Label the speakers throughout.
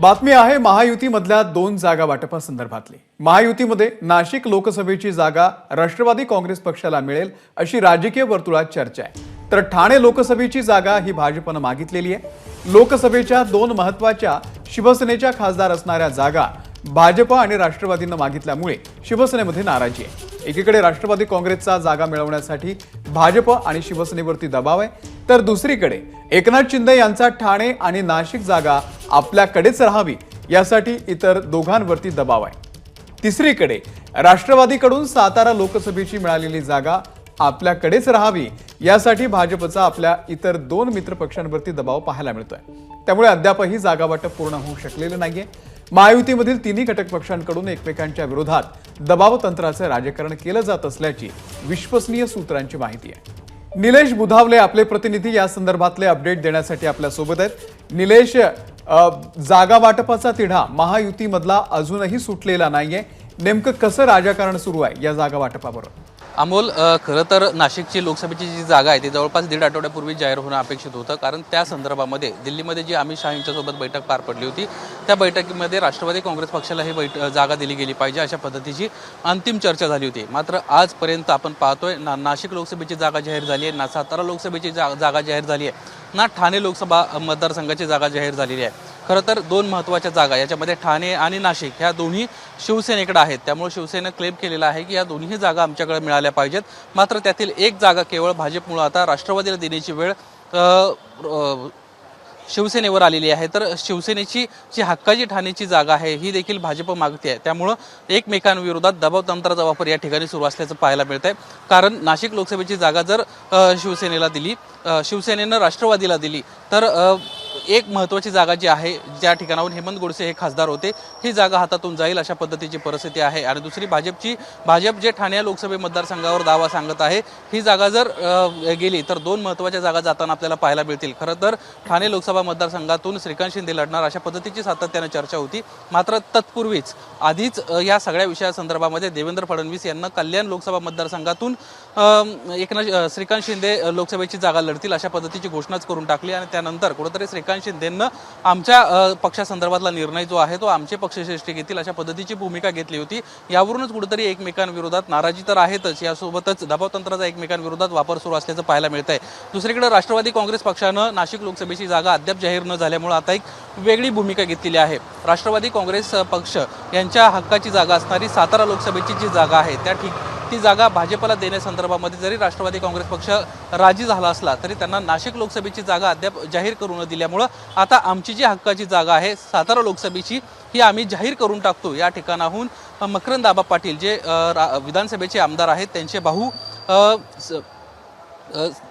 Speaker 1: बातमी आहे महायुतीमधल्या दोन जागा वाटपासंदर्भातली. महायुतीमध्ये नाशिक लोकसभेची जागा राष्ट्रवादी काँग्रेस पक्षाला मिळेल अशी राजकीय वर्तुळात चर्चा आहे. तर ठाणे लोकसभेची जागा ही भाजपनं मागितलेली आहे. लोकसभेच्या दोन महत्त्वाच्या शिवसेनेच्या खासदार असणाऱ्या जागा भाजप आणि राष्ट्रवादीनं मागितल्यामुळे शिवसेनेमध्ये नाराजी आहे. एकीकडे राष्ट्रवादी काँग्रेसचा जागा मिळवण्यासाठी भाजप आणि शिवसेनेवरती दबाव आहे. तर दुसरीकडे एकनाथ शिंदे यांचा ठाणे आणि नाशिक जागा आपल्याकडेच राहावी यासाठी इतर दोघांवरती दबाव आहे. तिसरीकडे राष्ट्रवादीकडून सातारा लोकसभेची मिळालेली जागा आपल्याकडेच राहावी यासाठी भाजपचा आपल्या इतर दोन मित्र पक्षांवरती दबाव पाहायला मिळतोय. त्यामुळे अद्यापही जागा वाटप पूर्ण होऊ शकलेलं नाहीये. महायुतीमधील तिन्ही घटक पक्षांकडून एकमेकांच्या विरोधात दबाव तंत्राचं राजकारण केलं जात असल्याची विश्वसनीय सूत्रांची माहिती आहे. निलेश बुधावले आपले प्रतिनिधी या संदर्भातले अपडेट देण्यासाठी आपल्यासोबत आहेत. निलेश जागा वाटपाचा तिढा महायुतीमधला अजूनही सुटलेला नाहीये. नेमकं कसं राजकारण सुरू आहे या जागा वाटपाबरोबर?
Speaker 2: अमोल खरं तर नाशिकची लोकसभेची जी जागा आहे ती जवळपास दीड आठवड्यापूर्वी जाहीर होणं अपेक्षित होतं. कारण त्या संदर्भामध्ये दिल्लीमध्ये जी अमित शहा यांच्यासोबत बैठक पार पडली होती त्या बैठकीमध्ये राष्ट्रवादी काँग्रेस पक्षाला ही बैठ जागा दिली गेली पाहिजे अशा पद्धतीची अंतिम चर्चा झाली होती. मात्र आजपर्यंत आपण पाहतोय ना नाशिक लोकसभेची जागा जाहीर झाली आहे ना सातारा लोकसभेची जा जागा जाहीर झाली आहे ना ठाणे लोकसभा मतदारसंघाची जागा जाहीर झालेली आहे. खरं तर दोन महत्त्वाच्या जागा याच्यामध्ये ठाणे आणि नाशिक ह्या दोन्ही शिवसेनेकडे आहेत. त्यामुळे शिवसेनेनं क्लेम केलेला आहे की या दोन्ही जागा आमच्याकडे मिळाल्या पाहिजेत. मात्र त्यातील एक जागा केवळ भाजपमुळं आता राष्ट्रवादीला देण्याची वेळ शिवसेनेवर आलेली आहे. तर शिवसेनेची जी हक्काची ठाण्याची जागा आहे ही देखील भाजप मागते आहे. त्यामुळं एकमेकांविरोधात दबाव तंत्राचा वापर या ठिकाणी सुरू असल्याचं पाहायला मिळत आहे कारण नाशिक लोकसभेची जागा जर शिवसेनेला दिली शिवसेनेनं राष्ट्रवादीला दिली तर एक महत्त्वाची जागा जी आहे ज्या ठिकाणाहून हेमंत गोडसे हे खासदार होते ही जागा हातातून जाईल अशा पद्धतीची परिस्थिती आहे. आणि दुसरी भाजपची भाजप जे ठाणे लोकसभे मतदारसंघावर दावा सांगत आहे ही जागा जर गेली तर दोन महत्त्वाच्या जागा जाताना आपल्याला पाहायला मिळतील. खरं तर ठाणे लोकसभा मतदारसंघातून श्रीकांत शिंदे लढणार अशा पद्धतीची सातत्यानं चर्चा होती. मात्र तत्पूर्वीच आधीच या सगळ्या विषयासंदर्भामध्ये देवेंद्र फडणवीस यांना कल्याण लोकसभा मतदारसंघातून एकनाथ श्रीकांत शिंदे लोकसभेची जागा लढतील अशा पद्धतीची घोषणाच करून टाकली आणि त्यानंतर कुठंतरी श्रीकांत शिंदेनं आमच्या पक्षासंदर्भातला निर्णय जो आहे तो आमचे पक्षश्रेष्ठी घेतील अशा पद्धतीची भूमिका घेतली होती. यावरूनच कुठेतरी एकमेकांविरोधात नाराजी तर आहेतच. यासोबतच दबावतंत्राचा एकमेकांविरोधात वापर सुरू असल्याचं पाहायला मिळत आहे दुसरीकडे राष्ट्रवादी काँग्रेस पक्षानं नाशिक लोकसभेची जागा अद्याप जाहीर न झाल्यामुळे आता एक वेगळी भूमिका घेतलेली आहे. राष्ट्रवादी काँग्रेस पक्ष यांच्या हक्काची जागा असणारी सातारा लोकसभेची जी जागा आहे त्या ठीक ती जागा भाजपला देण्यासंदर्भामध्ये जरी राष्ट्रवादी काँग्रेस पक्ष राजी झाला असला तरी त्यांना नाशिक लोकसभेची जागा अद्याप जाहीर करू न दिल्यामुळं आता आमची जी हक्काची जागा आहे सातारा लोकसभेची ही आम्ही जाहीर करून टाकतो. या ठिकाणाहून मकरंद दाबा पाटील जे रा- विधानसभेचे आमदार आहेत त्यांचे भाऊ स-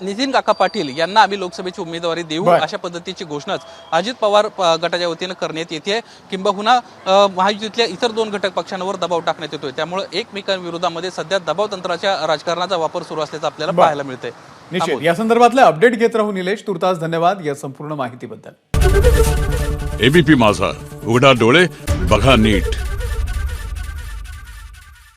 Speaker 2: नितीन काका पाटील यांना आम्ही लोकसभेची उमेदवारी देऊ. अशा पद्धतीची घोषणाच अजित पवार गटाच्या वतीनं करण्यात येते. किंबहुना महायुतीतल्या इतर दोन घटक पक्षांवर दबाव टाकण्यात येतोय. त्यामुळे एकमेकांविरोधामध्ये सध्या दबाव तंत्राच्या राजकारणाचा वापर सुरू असल्याचं आपल्याला. पाहायला मिळतंय.
Speaker 1: निश्चित. या संदर्भातले अपडेट घेत राहू निलेश. तुर्तास धन्यवाद या संपूर्ण माहितीबद्दल.
Speaker 3: एबीपी माझा. उघडा डोळे बघा नीट.